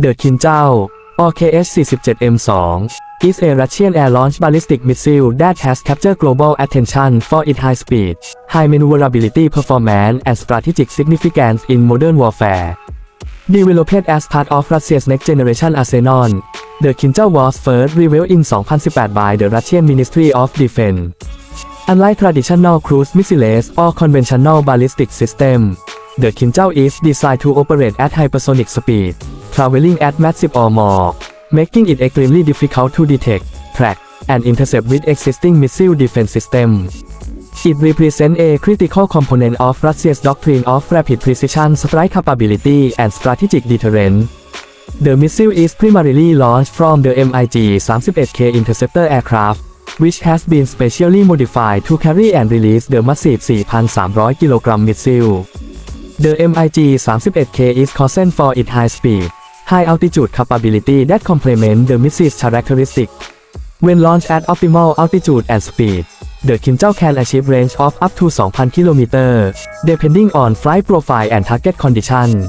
The Kinzhal OKH-47M2 is a Russian air-launched ballistic missile that has captured global attention for its high speed, high maneuverability performance and strategic significance in modern warfare. Developed as part of Russia's next-generation arsenal, the Kinzhal was first revealed in 2018 by the Russian Ministry of Defense. Unlike traditional cruise missiles or conventional ballistic system, the Kinzhal is designed to operate at hypersonic speed, traveling at massive or more, making it extremely difficult to detect, track, and intercept with existing missile defense systems. It represents a critical component of Russia's doctrine of rapid precision strike capability and strategic deterrence. The missile is primarily launched from the MiG-31K interceptor aircraft, which has been specially modified to carry and release the massive 4,300 kg missile. The MiG-31K is chosen for its high speed, high altitude capability that complement the missile's characteristic. When launched at optimal altitude and speed, the Kinzhal can achieve range of up to 2,000 km, depending on flight profile and target condition.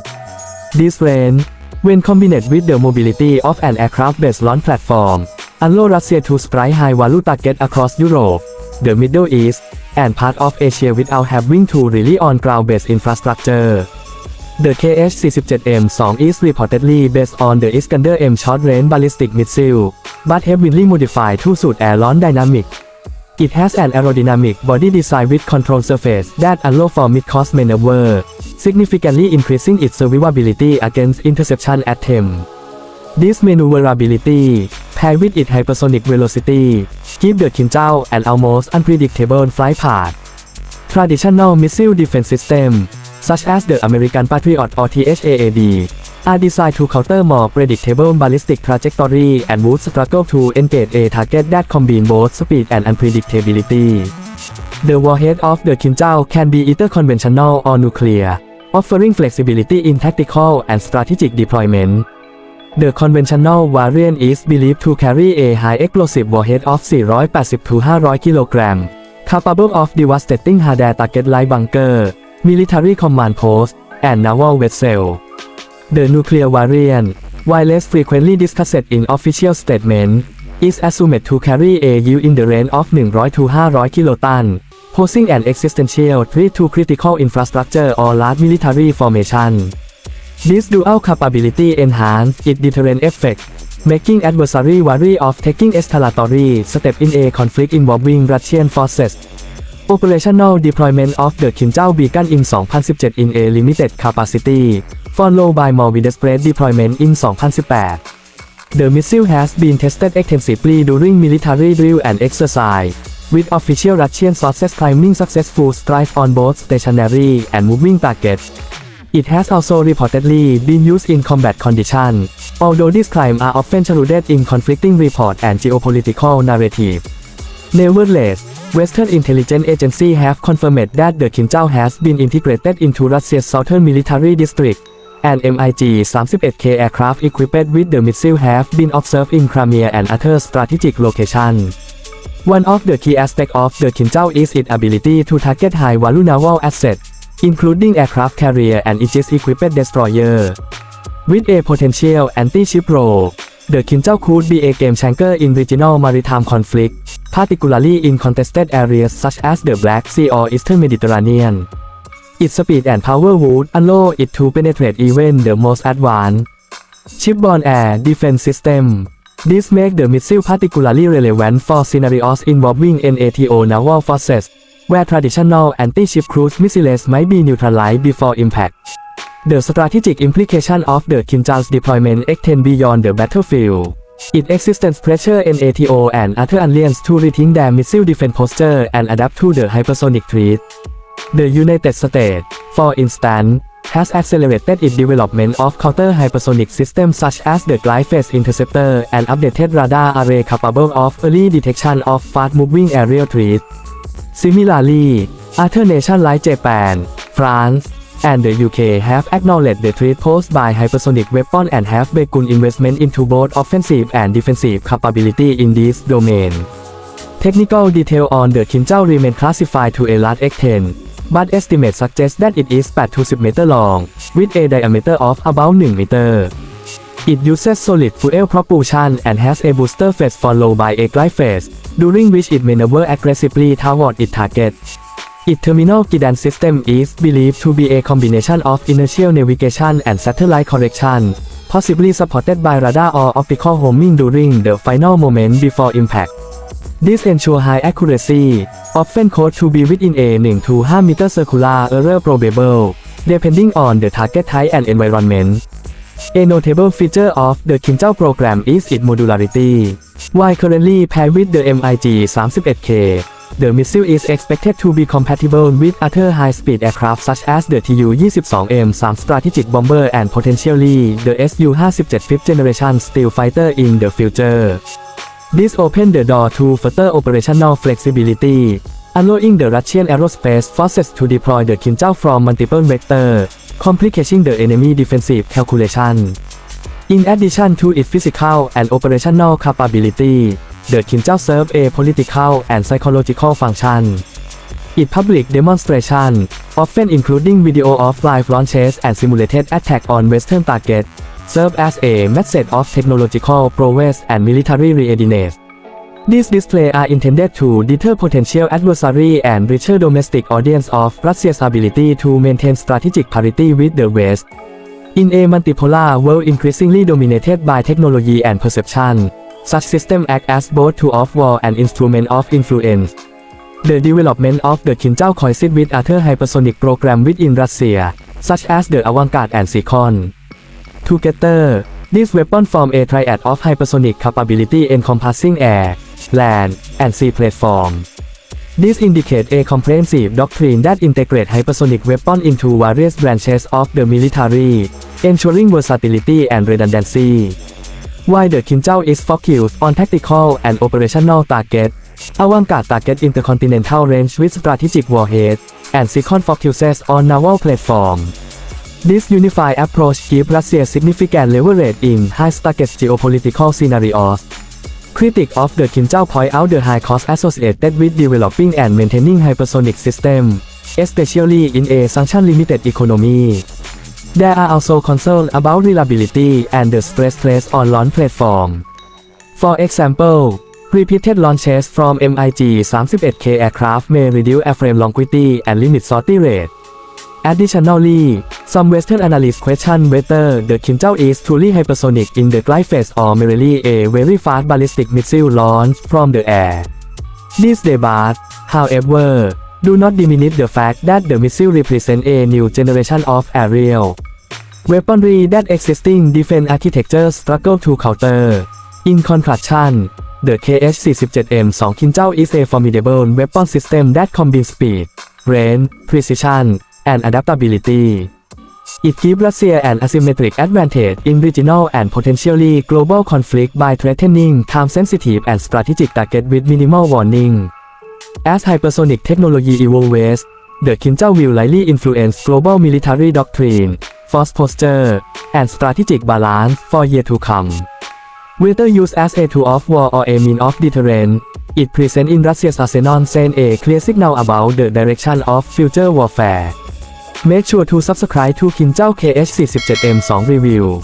This range, when combined with the mobility of an aircraft-based launch platform, allow Russia to strike high-value targets across Europe, the Middle East, and part of Asia without having to rely on ground-based infrastructure. The KH-47M2 is reportedly based on the Iskander-M short-range ballistic missile, but heavily modified to suit air-launch dynamic. It has an aerodynamic body design with control surface that allow for mid-course maneuver, significantly increasing its survivability against interception attempt. This maneuverability, paired with its hypersonic velocity, give the Kinzhal an almost unpredictable flight path. Traditional missile defense systems, such as the American Patriot or THAAD, are designed to counter more predictable ballistic trajectory and would struggle to engage a target that combine both speed and unpredictability. The warhead of the Kinzhal can be either conventional or nuclear, offering flexibility in tactical and strategic deployment. The conventional variant is believed to carry a high explosive warhead of 480 to 500 kg, capable of devastating hardened target like bunker, military command post, and naval vessel. The nuclear variant, while less frequently discussed in official statement, is assumed to carry a yield in the range of 100 to 500 kiloton, posing an existential threat to critical infrastructure or large military formation. This dual capability enhance its deterrent effect, making adversary wary of taking escalatory step in a conflict involving Russian forces. Operational deployment of the Kinzhal began in 2017 in a limited capacity, followed by more widespread deployment in 2018. The missile has been tested extensively during military drill and exercise, with official Russian sources claiming successful strikes on both stationary and moving targets. It has also reportedly been used in combat conditions, although these claims are often shrouded in conflicting reports and geopolitical narrative. Nevertheless, Western intelligence agencies have confirmed that the Kinzhal has been integrated into Russia's southern military district, and MiG-31K aircraft equipped with the missile have been observed in Crimea and other strategic locations. One of the key aspects of the Kinzhal is its ability to target high-value naval assets, including aircraft carrier and Aegis-equipped destroyer. With a potential anti-ship role, the Kinzhal could be a game changer in regional maritime conflict, particularly in contested areas such as the Black Sea or Eastern Mediterranean. Its speed and power would allow it to penetrate even the most advanced shipborne air defense system. This makes the missile particularly relevant for scenarios involving NATO naval forces, where traditional anti-ship cruise missiles might be neutralized before impact. The strategic implication of the Kinzhal's deployment extend beyond the battlefield. Its existence pressure NATO and other alliances to rethink their missile defense posture and adapt to the hypersonic threat. The United States, for instance, has accelerated its development of counter-hypersonic systems such as the Glide-Phase Interceptor and updated radar array capable of early detection of fast-moving aerial threats. Similarly, other nations like Japan, France, and the UK have acknowledged the threat posed by hypersonic weapons and have begun investment into both offensive and defensive capability in this domain. Technical detail on the Kinzhal remain classified to a large extent, but estimates suggest that it is 8 to 10 meter long, with a diameter of about 1 meter. It uses solid fuel propulsion and has a booster phase followed by a glide phase, during which it maneuver aggressively toward its target. Its terminal guidance system is believed to be a combination of inertial navigation and satellite correction, possibly supported by radar or optical homing during the final moment before impact. This ensures high accuracy, often called to be within a 1 to 5 meter circular error probable, depending on the target type and environment. A notable feature of the Kinzhao program is its modularity. While currently paired with the MiG-31K, the missile is expected to be compatible with other high-speed aircraft such as the Tu-22M3 strategic bomber and potentially the Su-57 fifth generation stealth fighter in the future. This opened the door to further operational flexibility, allowing the Russian aerospace forces to deploy the Kinzhao from multiple vectors, complicating the enemy defensive calculation. In addition to its physical and operational capability, the Kinzhao serve a political and psychological function. Its public demonstration, often including video of live launches and simulated attack on Western targets, serve as a message of technological prowess and military readiness. These displays are intended to deter potential adversary and reassure domestic audience of Russia's ability to maintain strategic parity with the West. In a multipolar world increasingly dominated by technology and perception, such systems act as both tool of war and instrument of influence. The development of the Kinzhao coincides with other hypersonic programs within Russia, such as the Avangard and Sikon. Together, these weapons form a triad of hypersonic capability encompassing air, land, and sea platform. This indicates a comprehensive doctrine that integrates hypersonic weapons into various branches of the military, ensuring versatility and redundancy. While the Kinzhao is focused on tactical and operational targets, Avangard target intercontinental range with strategic warheads, and Sikon focuses on naval platform. This unified approach gives Russia significant leverage in high-stakes geopolitical scenarios. Critics of the Kinzhao point out the high cost associated with developing and maintaining hypersonic system, especially in a sanction-limited economy. There are also concerns about reliability and the stress test on launch platform. For example, repeated launches from MiG-31K aircraft may reduce airframe longevity and limit sortie rate. Additionally, some Western analysts question whether the Kinzhao is truly hypersonic in the glide phase or merely a very fast ballistic missile launched from the air. This debate, however, do not diminish the fact that the missile represents a new generation of aerial weaponry that existing defense architectures struggle to counter. In conclusion, the KH-47M2 Kinzhao is a formidable weapon system that combines speed, range, precision, and adaptability. It gives Russia an asymmetric advantage in regional and potentially global conflict by threatening time-sensitive and strategic targets with minimal warning. As hypersonic technology evolves, the Kinzhao will likely influence global military doctrine, force posture, and strategic balance for years to come. Whether used as a tool of war or a mean of deterrent, it presents in Russia's arsenal send a clear signal about the direction of future warfare. Make sure to subscribe to Kinzhao KH47M2 review